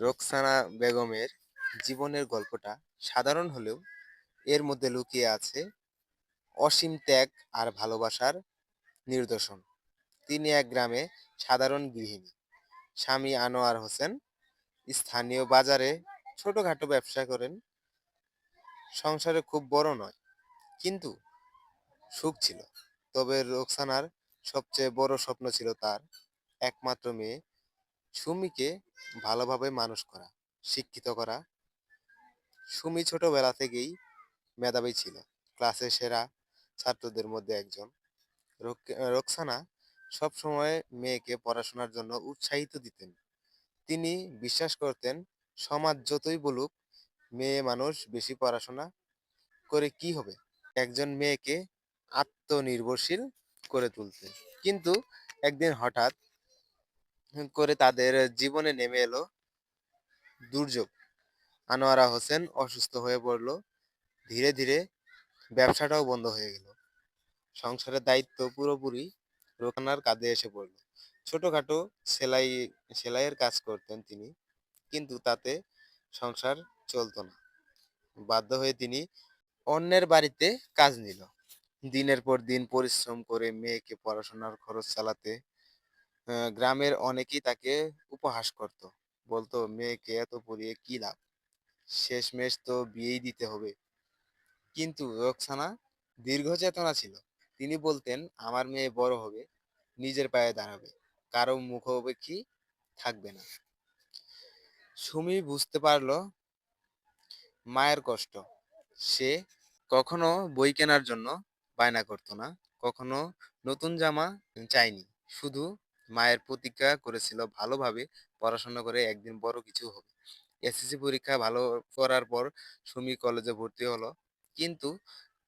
রোকসানা বেগমের জীবনের গল্পটা সাধারণ হলেও এর মধ্যে লুকিয়ে আছে অসীম ত্যাগ আর ভালোবাসার নিদর্শন। তিনি এক গ্রামে সাধারণ গৃহিণী। স্বামী আনোয়ার হোসেন স্থানীয় বাজারে ছোটখাটো ব্যবসা করেন। সংসারে খুব বড় নয়, কিন্তু সুখ ছিল। তবে রোকসানার সবচেয়ে বড় স্বপ্ন ছিল তার একমাত্র মেয়ে সুমিকে ভালোভাবে মানুষ করা, শিক্ষিত করা। সুমি ছোটবেলা থেকেই মেধাবী ছিল। ক্লাসের সেরা ছাত্রদের মধ্যে একজন। রোক- রোকসানা সবসময় মেয়েকে পড়াশোনার জন্য উৎসাহিত দিতেন। তিনি বিশ্বাস করতেন, সমাজ যতই বলুক, মেয়ে মানুষ বেশি পড়াশোনা করে কি হবে? একজন মেয়েকে আত্মনির্ভরশীল করে তুলতে। কিন্তু একদিন হঠাৎ করে তাদের জীবনে নেমে এলো। দুর্যোগ। আনোয়ারা হোসেন অসুস্থ হয়ে পড়ল। ধীরে ধীরে ব্যবসাটাও বন্ধ হয়ে গেল। সংসারের দায়িত্ব পুরোপুরি রোকানার কাঁধে এসে পড়ল। ছোটখাটো সেলাই, সেলাইয়ের কাজ করতেন তিনি, কিন্তু তাতে সংসার চলতো না। বাধ্য হয়ে তিনি অন্যের বাড়িতে কাজ নিল। দিনের পর দিন পরিশ্রম করে মেয়েকে পড়াশোনার খরচ চালাতে গ্রামের অনেকেই তাকে উপহাস করত। বলতো, মেয়েকে এত পড়িয়ে কি লাভ? শেষমেশ তো বিয়েই দিতে হবে। কিন্তু রোকসানা দীর্ঘ চেতনা ছিল। তিনি বলতেন, আমার মেয়ে বড় হবে, নিজের পায়ে দাঁড়াবে, কারও মুখোমুখি থাকবে না। সুমি বুঝতে পারল মায়ের কষ্ট। সে কখনো বই কেনার জন্য বায়না করতো না, কখনো নতুন জামা চাইনি শুধু মায়ের প্রতিজ্ঞা করেছিল ভালোভাবে পড়াশোনা করে একদিন বড় কিছু হবে। এসএসসি পরীক্ষা ভালো করার পর সুমি কলেজে ভর্তি হলো। কিন্তু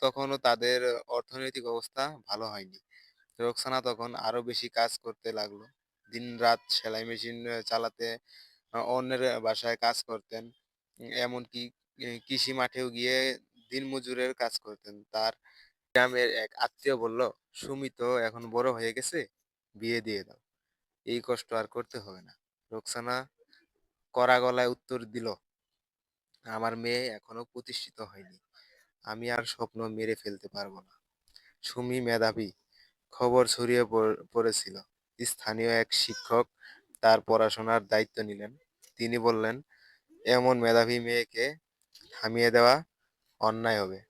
তখনও তাদের অর্থনৈতিক অবস্থা ভালো হয়নি। রোকসানা তখন আরও বেশি কাজ করতে লাগল। দিন রাত সেলাই মেশিন চালাতে অন্যের বাসায় কাজ করতেন। এমনকি কৃষি মাঠেও গিয়ে দিনমজুরের কাজ করতেন। তার গ্রামের এক আত্মীয় বলল, সুমি তো এখন বড় হয়ে গেছে, বিয়ে দিয়ে দাও। এই কষ্ট আর করতে হবে না। রোকসানা কড়া গলায় উত্তর দিল, আমার মেয়ে এখনও প্রতিষ্ঠিত হয়নি। আমি আর স্বপ্ন মেরে ফেলতে পারব না। সুমি মেধাবী, খবর ছড়িয়ে পড়- পড়েছিল। স্থানীয় এক শিক্ষক তার পড়াশোনার দায়িত্ব নিলেন। তিনি বললেন, এমন মেধাবী মেয়েকে থামিয়ে দেওয়া অন্যায় হবে।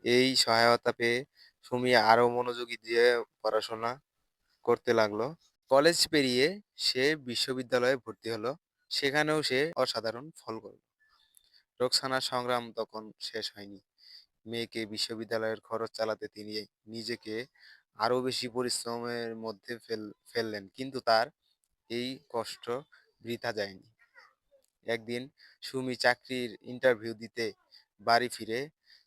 এই সহায়তা পেয়ে সুমি আরও মনোযোগী দিয়ে পড়াশোনা করতে লাগল। কলেজ পেরিয়ে সে বিশ্ববিদ্যালয়ে ভর্তি হলো। সেখানেও সে অসাধারণ ফল করল। রোকসানার সংগ্রাম তখন শেষ হয়নি। মেয়েকে বিশ্ববিদ্যালয়ের খরচ চালাতে তিনি নিজেকে আরও বেশি পরিশ্রমের মধ্যে ফেল, ফেললেন, কিন্তু তার এই কষ্ট বৃথা যায়নি। একদিন সুমি চাকরির ইন্টারভিউ দিতে বাড়ি ফিরে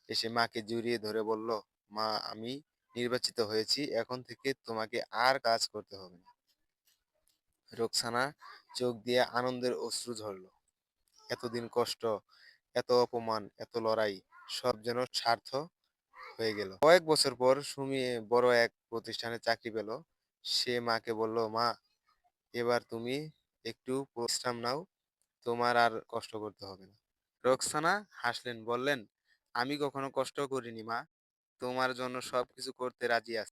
এসে মাকে জড়িয়ে ধরে বলল, মা, আমি নির্বাচিত হয়েছি। এখন থেকে তোমাকে আর কাজ করতে হবে না। রোকসানা চোখ দিয়ে আনন্দের অশ্রু ঝরলো। এতদিন কষ্ট, এত অপমান, এত লড়াই, সব যেন সার্থ হয়ে গেল। কয়েক বছর পর সুমি বড় এক প্রতিষ্ঠানে চাকরি পেল। সে মাকে বলল, মা, এবার তুমি একটু বিশ্রাম নাও, তোমার আর কষ্ট করতে হবে না। রোকসানা হাসলেন, বললেন, আমি কখনো কষ্ট করিনি মা। তোমার জন্য সবকিছু করতে রাজি আছি।